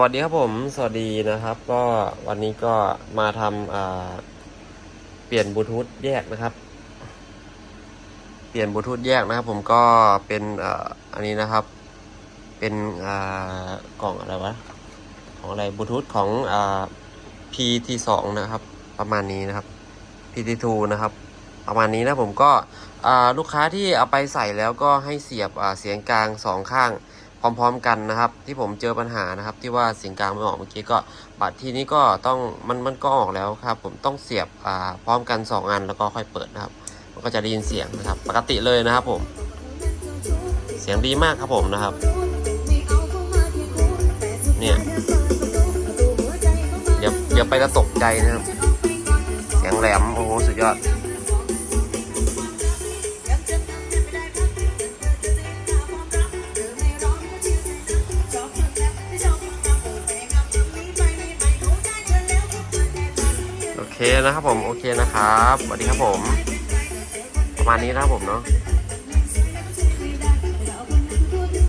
สวัสดีครับผม สวัสดีนะครับ ก็วันนี้ก็มาทำเปลี่ยนบลูทูธแยกนะครับ เปลี่ยนบลูทูธแยกนะครับ ผมก็เป็นอ,อันนี้นะครับ เป็นกล่องอะไรวะ ของอะไรบลูทูธของอ่า PT2 นะครับ ประมาณนี้นะครับ PT2 นะครับ ประมาณนี้นะผมก็ลูกค้าที่เอาไปใส่แล้วก็ให้เสียบเสียงกลางสองข้าง พร้อม ๆ กันนะครับ ที่ผมเจอปัญหานะครับ ที่ว่าเสียงกลางไม่ออกเมื่อกี้ก็บัตรทีนี้ก็ต้องมันมันก็ออกแล้วครับ ผมต้องเสียบอ่าพร้อมกัน 2 อันแล้วก็ค่อยเปิดนะครับ มันก็จะได้ยินเสียงนะครับ ปกติเลยนะครับผม เสียงดีมากครับผมนะครับ เนี่ยอย่าอย่าไปกระตกใจนะครับ เสียงแหลมโอ้โหสุดยอด โอเคนะครับผม โอเคนะครับสวัสดีครับผม ประมาณนี้นะครับผมเนาะ